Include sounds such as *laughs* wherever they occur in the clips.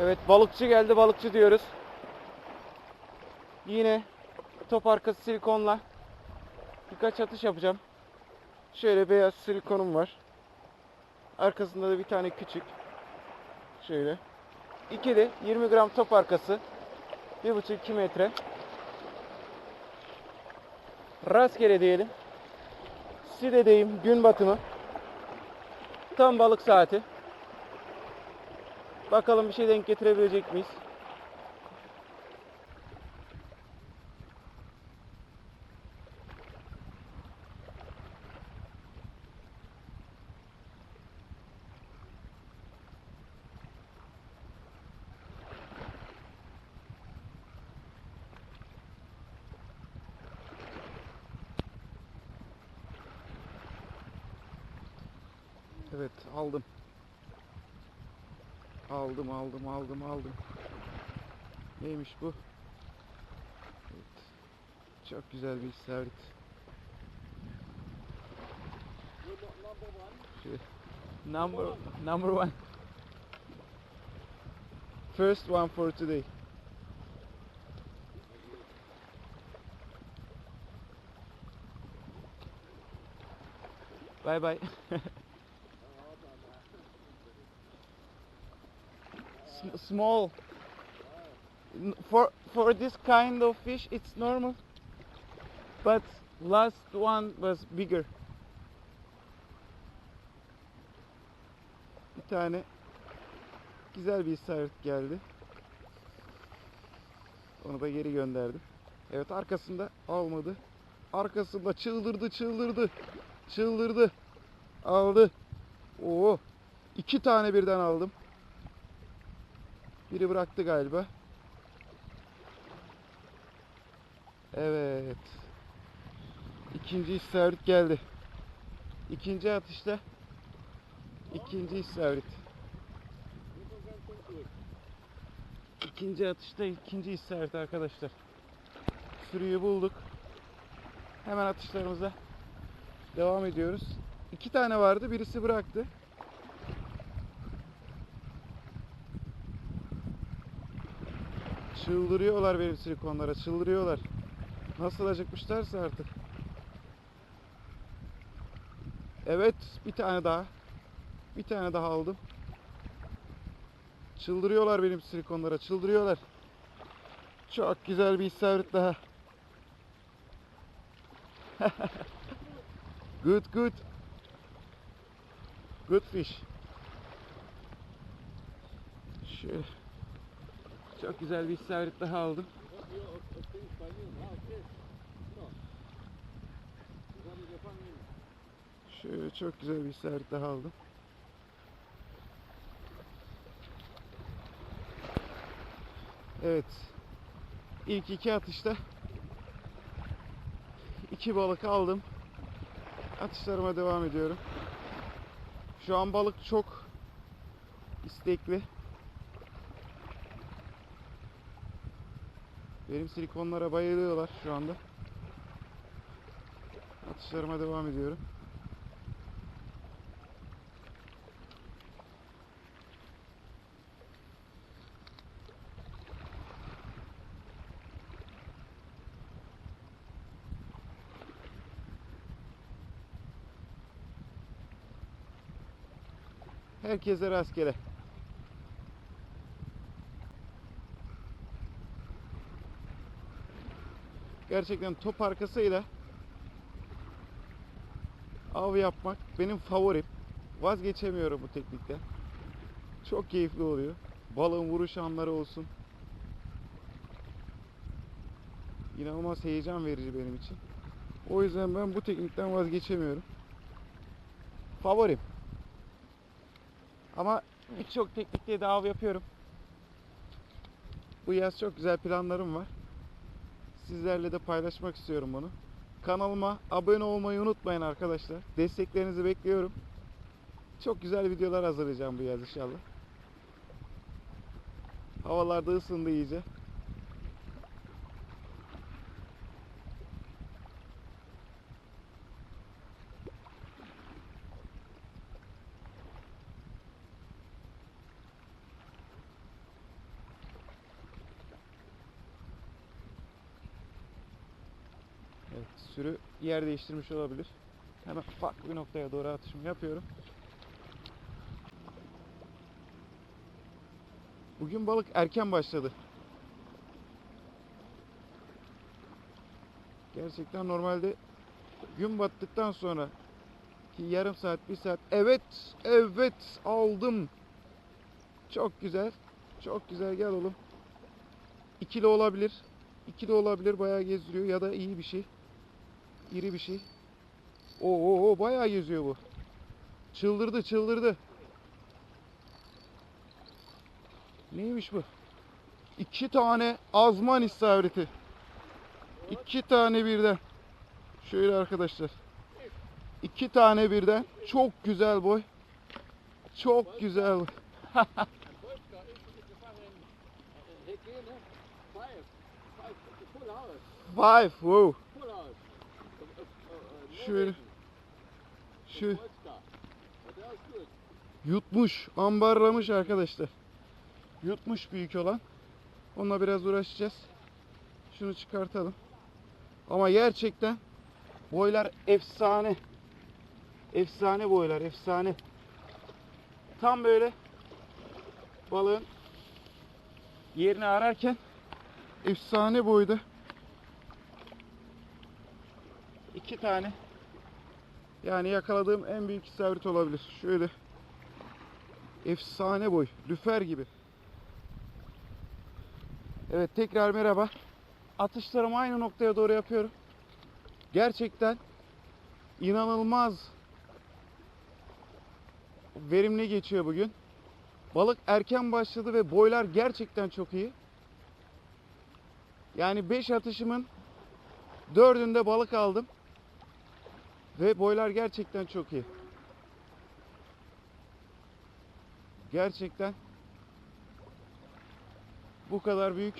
Evet balıkçı geldi balıkçı diyoruz. Yine top arkası silikonla birkaç atış yapacağım. Şöyle beyaz silikonum var. Arkasında da bir tane küçük. Şöyle. İki de 20 gram top arkası. 1,5-2 metre. Rastgele diyelim. Side'deyim gün batımı. Tam balık saati. Bakalım bir şey denk getirebilecek miyiz? Evet aldım. Aldım aldım aldım aldım. Neymiş bu? Evet. Çok güzel bir. Şey, number number one. First one for today. Bye bye. *laughs* small. For for this kind of fish, it's normal. But last one was bigger. Bir tane güzel bir istavrit geldi. Onu da geri gönderdim. Evet arkasında almadı. Arkasında çıldırdı çıldırdı. Çıldırdı. Aldı. Oo. iki tane birden aldım. Biri bıraktı galiba. Evet. İkinci istavrit geldi. İkinci atışta ikinci istavrit. İkinci atışta ikinci istavrit arkadaşlar. Sürüyü bulduk. Hemen atışlarımıza devam ediyoruz. İki tane vardı. Birisi bıraktı. Çıldırıyorlar benim silikonlara. Çıldırıyorlar. Nasıl acıkmışlarsa artık. Evet. Bir tane daha. Bir tane daha aldım. Çıldırıyorlar benim silikonlara. Çıldırıyorlar. Çok güzel bir istavrit daha. *laughs* good good. Good fish. Şöyle. Çok güzel bir istavrit daha aldım. Şöyle çok güzel bir istavrit daha aldım. Evet. İlk iki atışta iki balık aldım. Atışlarıma devam ediyorum. Şu an balık çok istekli. Benim silikonlara bayılıyorlar şu anda. Atışlarıma devam ediyorum. Herkese rastgele. Gerçekten top arkasıyla av yapmak benim favorim. Vazgeçemiyorum bu teknikten. Çok keyifli oluyor. Balığın vuruş anları olsun. İnanılmaz heyecan verici benim için. O yüzden ben bu teknikten vazgeçemiyorum. Favorim. Ama birçok teknikte de av yapıyorum. Bu yaz çok güzel planlarım var. Sizlerle de paylaşmak istiyorum bunu. Kanalıma abone olmayı unutmayın arkadaşlar. Desteklerinizi bekliyorum. Çok güzel videolar hazırlayacağım bu yaz inşallah. Havalar da ısındı iyice. Evet, sürü yer değiştirmiş olabilir. Hemen farklı bir noktaya doğru atışımı yapıyorum. Bugün balık erken başladı. Gerçekten normalde gün battıktan sonra ki yarım saat, bir saat. Evet, evet aldım. Çok güzel. Çok güzel gel oğlum. İkili olabilir. İkili olabilir bayağı gezdiriyor ya da iyi bir şey. İri bir şey. Oo, oo, bayağı geziyor bu. Çıldırdı çıldırdı. Neymiş bu? İki tane azman istavriti. İki tane birden. Şöyle arkadaşlar. İki tane birden. Çok güzel boy. Çok güzel boy. Five. Wow. Şöyle. Şu yutmuş, ambarlamış arkadaşlar. Yutmuş büyük olan. Onunla biraz uğraşacağız. Şunu çıkartalım. Ama gerçekten boylar efsane. Efsane boylar, efsane. Tam böyle balığın yerini ararken efsane boyda iki tane yani yakaladığım en büyük istavrit olabilir. Şöyle efsane boy, lüfer gibi. Evet tekrar merhaba. Atışlarımı aynı noktaya doğru yapıyorum. Gerçekten inanılmaz verimli geçiyor bugün. Balık erken başladı ve boylar gerçekten çok iyi. Yani 5 atışımın 4'ünde balık aldım. Ve boylar gerçekten çok iyi. Gerçekten bu kadar büyük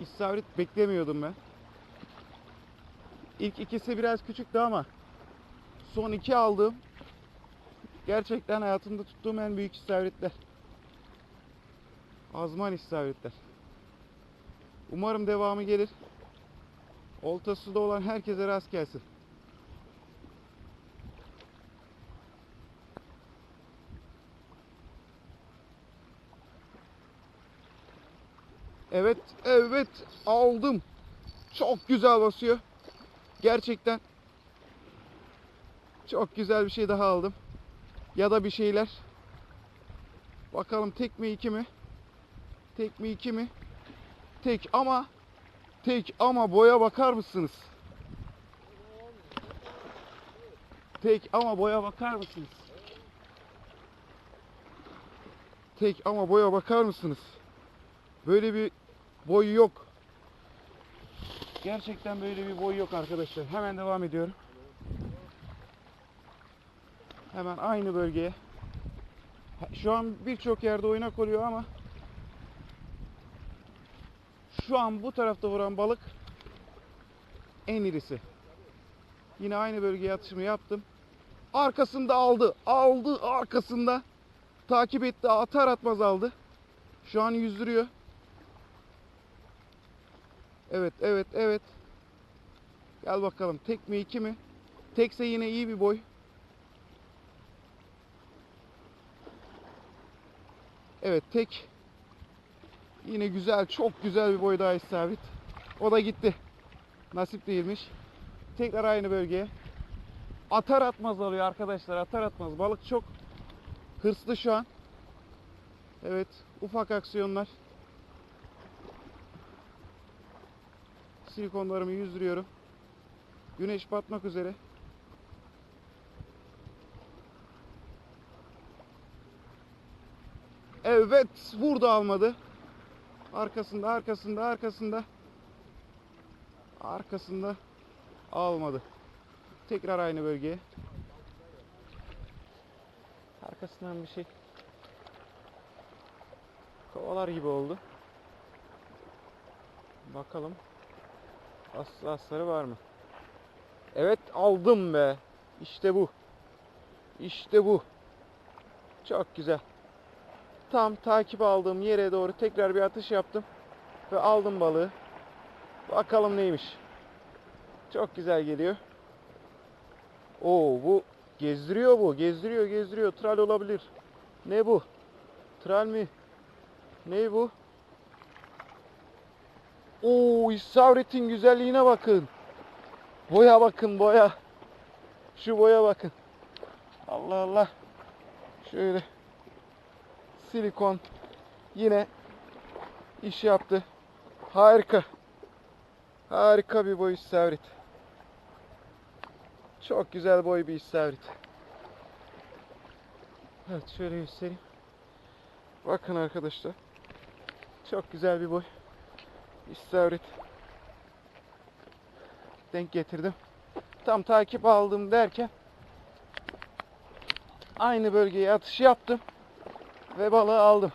istavrit beklemiyordum ben. İlk ikisi biraz küçüktü ama son iki aldığım gerçekten hayatımda tuttuğum en büyük istavritler. Azman istavritler. Umarım devamı gelir. Oltası da olan herkese rast gelsin. Evet, evet aldım. Çok güzel basıyor. Gerçekten çok güzel bir şey daha aldım. Ya da bir şeyler. Bakalım tek mi iki mi? Tek mi iki mi? Tek ama tek ama boya bakar mısınız? Tek ama boya bakar mısınız? Tek ama boya bakar mısınız? Böyle bir boy yok. Gerçekten böyle bir boy yok arkadaşlar. Hemen devam ediyorum. Hemen aynı bölgeye. Şu an birçok yerde oynak oluyor ama şu an bu tarafta vuran balık en irisi. Yine aynı bölgeye atışımı yaptım. Arkasında aldı. Aldı arkasında. Takip etti. Atar atmaz aldı. Şu an yüzdürüyor. Evet, evet, evet. Gel bakalım. Tek mi, iki mi? Tekse yine iyi bir boy. Evet, tek. Yine güzel, çok güzel bir boy daha isabet. O da gitti. Nasip değilmiş. Tekrar aynı bölgeye. Atar atmaz alıyor arkadaşlar. Atar atmaz. Balık çok hırslı şu an. Evet, ufak aksiyonlar. Silikonlarımı yüzdürüyorum. Güneş batmak üzere. Evet, vurdu almadı. Arkasında, arkasında, arkasında. Arkasında almadı. Tekrar aynı bölgeye. Arkasından bir şey kovalar gibi oldu. Bakalım. Aslı asları var mı? Evet aldım be. İşte bu. İşte bu. Çok güzel. Tam takip aldığım yere doğru tekrar bir atış yaptım. Ve aldım balığı. Bakalım neymiş. Çok güzel geliyor. Oo bu gezdiriyor bu. Gezdiriyor gezdiriyor. Tral olabilir. Ne bu? Tral mi? Ne bu? Oo istavritin güzelliğine bakın. Boya bakın boya. Şu boya bakın. Allah Allah. Şöyle. Silikon. Yine iş yaptı. Harika. Harika bir boy istavrit. Çok güzel boy bir istavrit. Evet şöyle göstereyim. Bakın arkadaşlar. Çok güzel bir boy. İstavrit. Denk getirdim. Tam takip aldım derken aynı bölgeye atış yaptım ve balığı aldım.